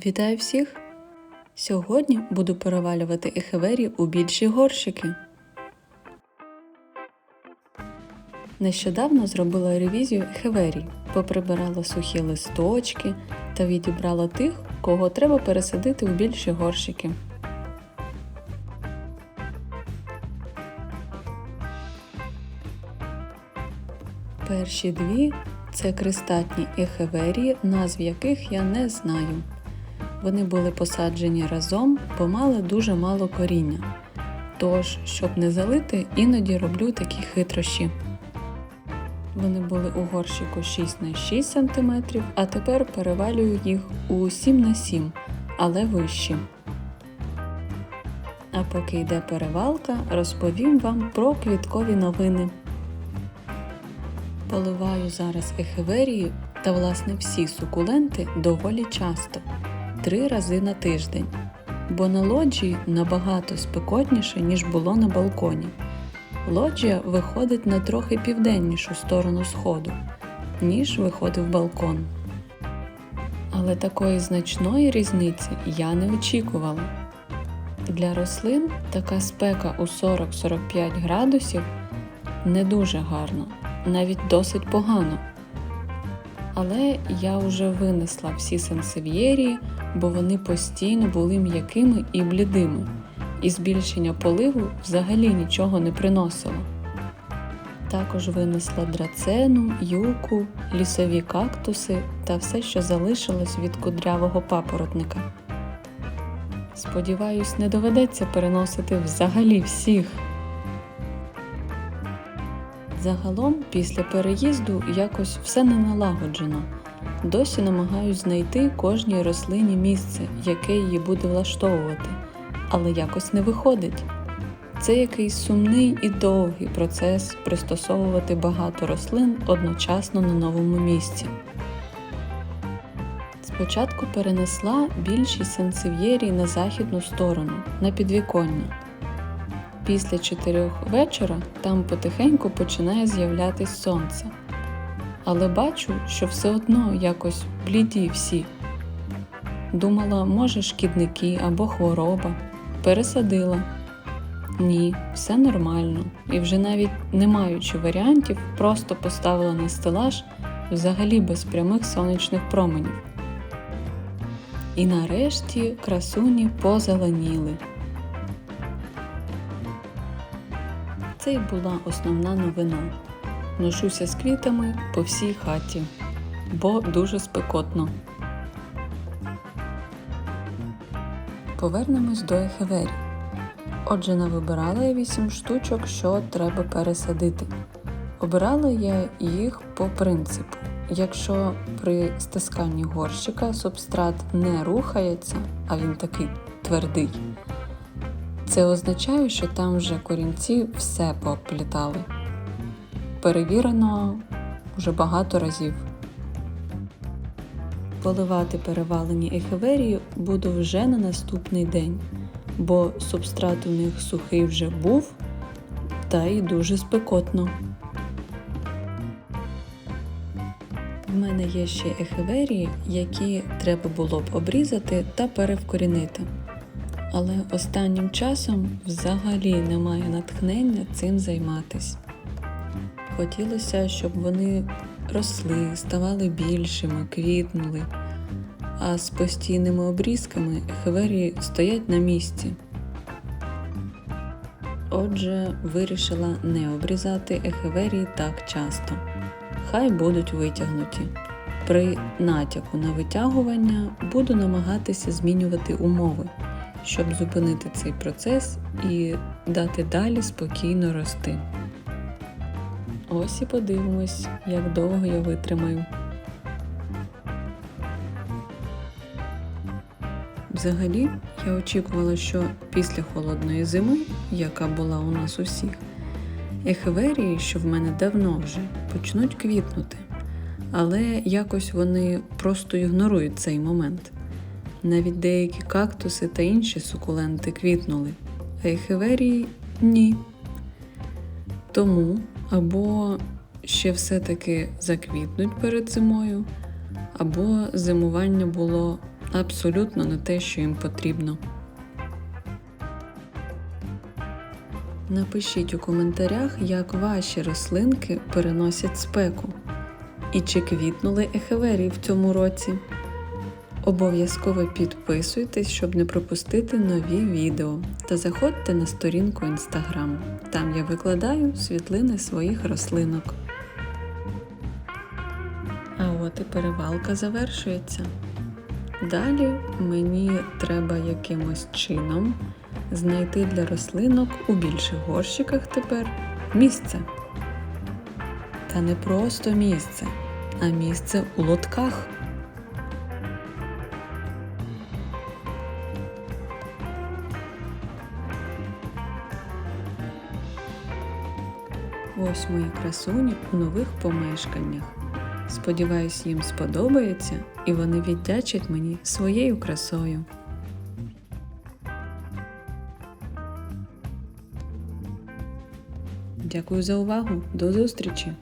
Вітаю всіх! Сьогодні буду перевалювати ехевері у більші горщики. Нещодавно зробила ревізію ехеверій, поприбирала сухі листочки та відібрала тих, кого треба пересадити у більші горщики. Перші дві це кристатні ехеверії, назв яких я не знаю. Вони були посаджені разом, бо мали дуже мало коріння. Тож, щоб не залити, іноді роблю такі хитрощі. Вони були у горщику 6 на 6 см, а тепер перевалюю їх у 7 на 7 але вищі. А поки йде перевалка, розповім вам про квіткові новини. Поливаю зараз ехеверії та власне всі сукуленти доволі часто три рази на тиждень, бо на лоджії набагато спекотніше, ніж було на балконі. Лоджія виходить на трохи південнішу сторону сходу, ніж виходив балкон. Але такої значної різниці я не очікувала. Для рослин така спека у 40-45 градусів не дуже гарно, навіть досить погано. Але я вже винесла всі сенсев'єрії, бо вони постійно були м'якими і блідими, і збільшення поливу взагалі нічого не приносило. Також винесла драцену, юку, лісові кактуси та все, що залишилось від кудрявого папоротника. Сподіваюсь, не доведеться переносити взагалі всіх. Загалом, після переїзду якось все не налагоджено. Досі намагаюсь знайти кожній рослині місце, яке її буде влаштовувати, але якось не виходить. Це якийсь сумний і довгий процес пристосовувати багато рослин одночасно на новому місці. Спочатку перенесла більшість сенсив'єрій на західну сторону, на підвіконня. Після чотирьох вечора там потихеньку починає з'являтись сонце. Але бачу, що все одно якось бліді всі. Думала, може, шкідники або хвороба. Пересадила. Ні, все нормально. І вже навіть не маючи варіантів, просто поставила на стелаж взагалі без прямих сонячних променів. І нарешті красуні позеленіли. Це й була основна новина. Ношуся з квітами по всій хаті, бо дуже спекотно. Повернемось до ехевері. Отже, навибирала я 8 штучок, що треба пересадити. Обирала я їх по принципу. Якщо при стисканні горщика субстрат не рухається, а він такий твердий, це означає, що там вже корінці все пообплітали. Перевірено вже багато разів. Поливати перевалені ехеверії буду вже на наступний день, бо субстрат у них сухий вже був, та й дуже спекотно. В мене є ще ехеверії, які треба було б обрізати та перевкорінити. Але останнім часом взагалі немає натхнення цим займатись. Хотілося, щоб вони росли, ставали більшими, квітнули, а з постійними обрізками ехеверії стоять на місці. Отже, вирішила не обрізати ехеверії так часто. Хай будуть витягнуті. При натяку на витягування буду намагатися змінювати умови, щоб зупинити цей процес і дати далі спокійно рости. Ось і подивимось, як довго я витримаю. Взагалі, я очікувала, що після холодної зими, яка була у нас усіх, ехеверії, що в мене давно вже, почнуть квітнути. Але якось вони просто ігнорують цей момент. Навіть деякі кактуси та інші сукуленти квітнули, а ехеверії ні. Тому або ще все-таки заквітнуть перед зимою, або зимування було абсолютно не те, що їм потрібно. Напишіть у коментарях, як ваші рослинки переносять спеку і чи квітнули ехеверії в цьому році. Обов'язково підписуйтесь, щоб не пропустити нові відео, та заходьте на сторінку Instagram. Там я викладаю світлини своїх рослинок. А от і перевалка завершується. Далі мені треба якимось чином знайти для рослинок у більших горщиках тепер місце. Та не просто місце, а місце у лотках. Ось мої красуні у нових помешканнях. Сподіваюсь, їм сподобається і вони віддячать мені своєю красою. Дякую за увагу. До зустрічі!